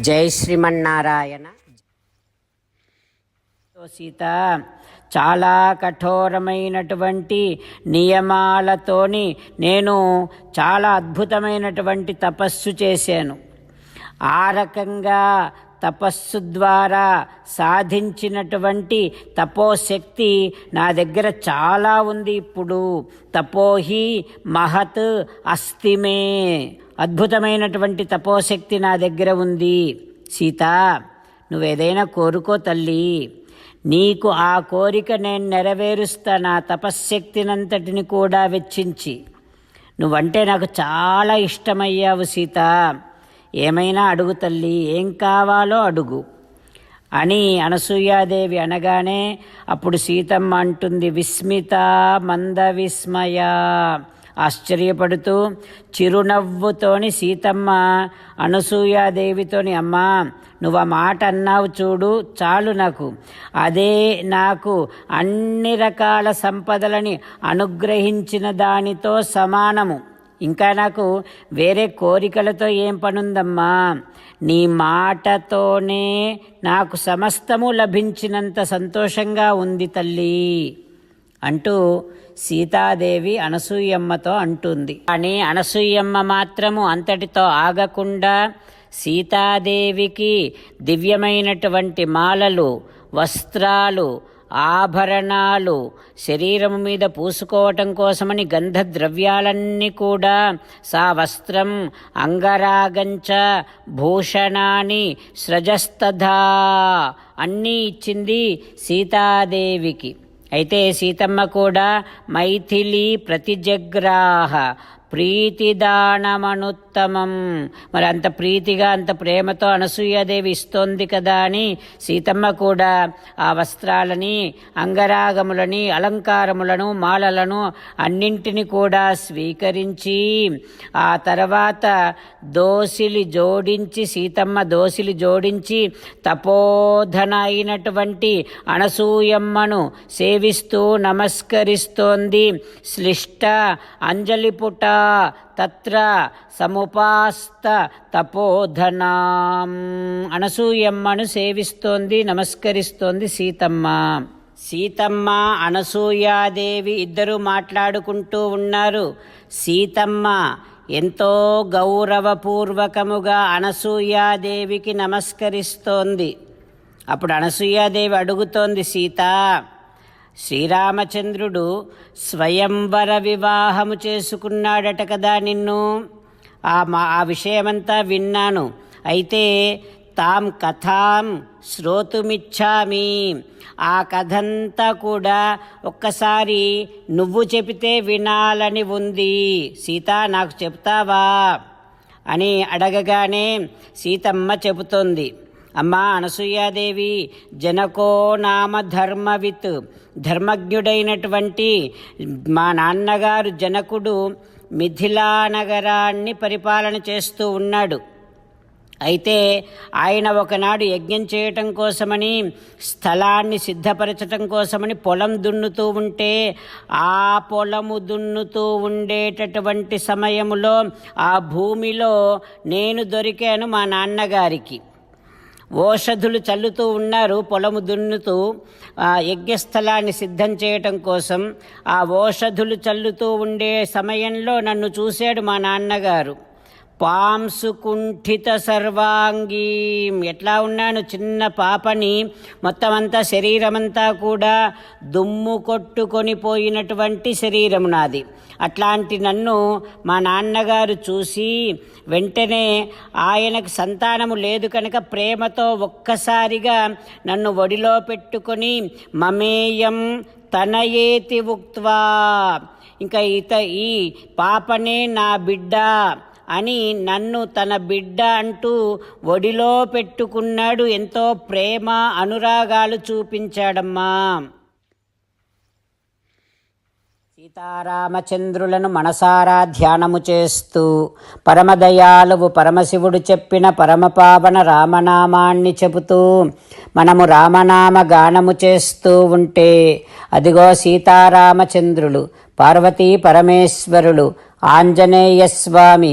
జై శ్రీమన్నారాయణ. సీత చాలా కఠోరమైనటువంటి నియమాలతోని నేను చాలా అద్భుతమైనటువంటి తపస్సు చేశాను. ఆ రకంగా తపస్సు ద్వారా సాధించినటువంటి తపోశక్తి నా దగ్గర చాలా ఉంది ఇప్పుడు. తపోహి మహత్ అస్థిమే అద్భుతమైనటువంటి తపోశక్తి నా దగ్గర ఉంది. సీత నువ్వేదైనా కోరుకో తల్లి. నీకు ఆ కోరిక నేను నెరవేరుస్తా నా తపశ్శక్తినంతటిని కూడా వెచ్చించి. నువ్వంటే నాకు చాలా ఇష్టమయ్యావు సీత. ఏమైనా అడుగు తల్లి ఏం కావాలో అడుగు. అని అనసూయాదేవి అనగానే అప్పుడు సీతమ్మ అంటుంది విస్మిత మంద విస్మయ. ఆశ్చర్యపడుతూ చిరునవ్వుతోని సీతమ్మ అనసూయాదేవితోని అమ్మా నువ్వు ఆ మాట అన్నావు చూడు చాలు నాకు. అదే నాకు అన్ని రకాల సంపదలని అనుగ్రహించిన దానితో సమానము. ఇంకా నాకు వేరే కోరికలతో ఏం పనుందమ్మా? నీ మాటతోనే నాకు సమస్తము లభించినంత సంతోషంగా ఉంది తల్లి అంటూ సీతాదేవి అనసూయమ్మతో అంటుంది. కానీ అనసూయమ్మ మాత్రము అంతటితో ఆగకుండా సీతాదేవికి దివ్యమైనటువంటి మాలలు వస్త్రాలు ఆభరణాలు శరీరము మీద పూసుకోవటం కోసమని గంధ ద్రవ్యాలన్నీ కూడా సా వస్త్రం అంగరాగంచ భూషణాన్ని సృజస్తథా అన్నీ ఇచ్చింది సీతాదేవికి. అయితే సీతమ్మ కూడా మైథిలి ప్రతిజగ్రాహ ఉత్తమం. మరి అంత ప్రీతిగా అంత ప్రేమతో అనసూయాదేవి ఇస్తోంది కదా అని సీతమ్మ కూడా ఆ వస్త్రాలని అంగరాగములని అలంకారములను మాలలను అన్నింటిని కూడా స్వీకరించి ఆ తర్వాత దోసిలి జోడించి సీతమ్మ దోసిలి జోడించి తపోధన అయినటువంటి అనసూయమ్మను సేవిస్తూ నమస్కరిస్తోంది. శ్లిష్ట అంజలి పుట తత్ర సముపాస్త తపోధనాం. అనసూయమ్మను సేవిస్తోంది నమస్కరిస్తోంది సీతమ్మ. సీతమ్మ అనసూయాదేవి ఇద్దరు మాట్లాడుకుంటూ ఉన్నారు. సీతమ్మ ఎంతో గౌరవపూర్వకముగా అనసూయాదేవికి నమస్కరిస్తోంది. అప్పుడు అనసూయాదేవి అడుగుతోంది సీత శ్రీరామచంద్రుడు స్వయంవర వివాహము చేసుకున్నాడట కదా నిన్ను. ఆ మా ఆ విషయమంతా విన్నాను. అయితే తాం కథాం శ్రోతుమిచ్చామి. ఆ కథంతా కూడా ఒక్కసారి నువ్వు చెబితే వినాలని ఉంది. సీత నాకు చెప్తావా? అని అడగగానే సీతమ్మ చెబుతోంది. అమ్మా అనసూయాదేవి జనకో నామ ధర్మవిత్ ధర్మజ్ఞుడైనటువంటి మా నాన్నగారు జనకుడు మిథిలా నగరాన్ని పరిపాలన చేస్తూ ఉన్నాడు. అయితే ఆయన ఒకనాడు యజ్ఞం చేయటం కోసమని స్థలాన్ని సిద్ధపరచటం కోసమని పొలం దున్నుతూ ఉంటే ఆ పొలము దున్నుతూ ఉండేటటువంటి సమయములో ఆ భూమిలో నేను దొరికాను మా నాన్నగారికి. ఓషధులు చల్లుతూ ఉన్నారు పొలము దున్నుతూ ఆ యజ్ఞస్థలాన్ని సిద్ధం చేయటం కోసం. ఆ ఓషధులు చల్లుతూ ఉండే సమయంలో నన్ను చూశాడు మా నాన్నగారు. పాంసుకుంఠిత సర్వాంగీం. ఎట్లా ఉన్నాను చిన్న పాపని? మొత్తం అంతా శరీరమంతా కూడా దుమ్ము కొట్టుకొని పోయినటువంటి శరీరం నాది. అట్లాంటి నన్ను మా నాన్నగారు చూసి వెంటనే ఆయనకు సంతానము లేదు కనుక ప్రేమతో ఒక్కసారిగా నన్ను ఒడిలో పెట్టుకొని మమేయం తనయేతి ఉక్త్వా. ఇంకా ఇత ఈ పాపనే నా బిడ్డ. అని నన్ను తన బిడ్డ అంటూ ఒడిలో పెట్టుకున్నాడు. ఎంతో ప్రేమ అనురాగాలు చూపించాడమ్మా. సీతారామచంద్రులను మనసారా ధ్యానము చేస్తూ పరమదయాలువు పరమశివుడు చెప్పిన పరమపావన రామనామాన్ని చెబుతూ మనము రామనామ గానము చేస్తూ ఉంటే అదిగో సీతారామచంద్రులు పార్వతీ పరమేశ్వరులు ఆంజనేయ స్వామి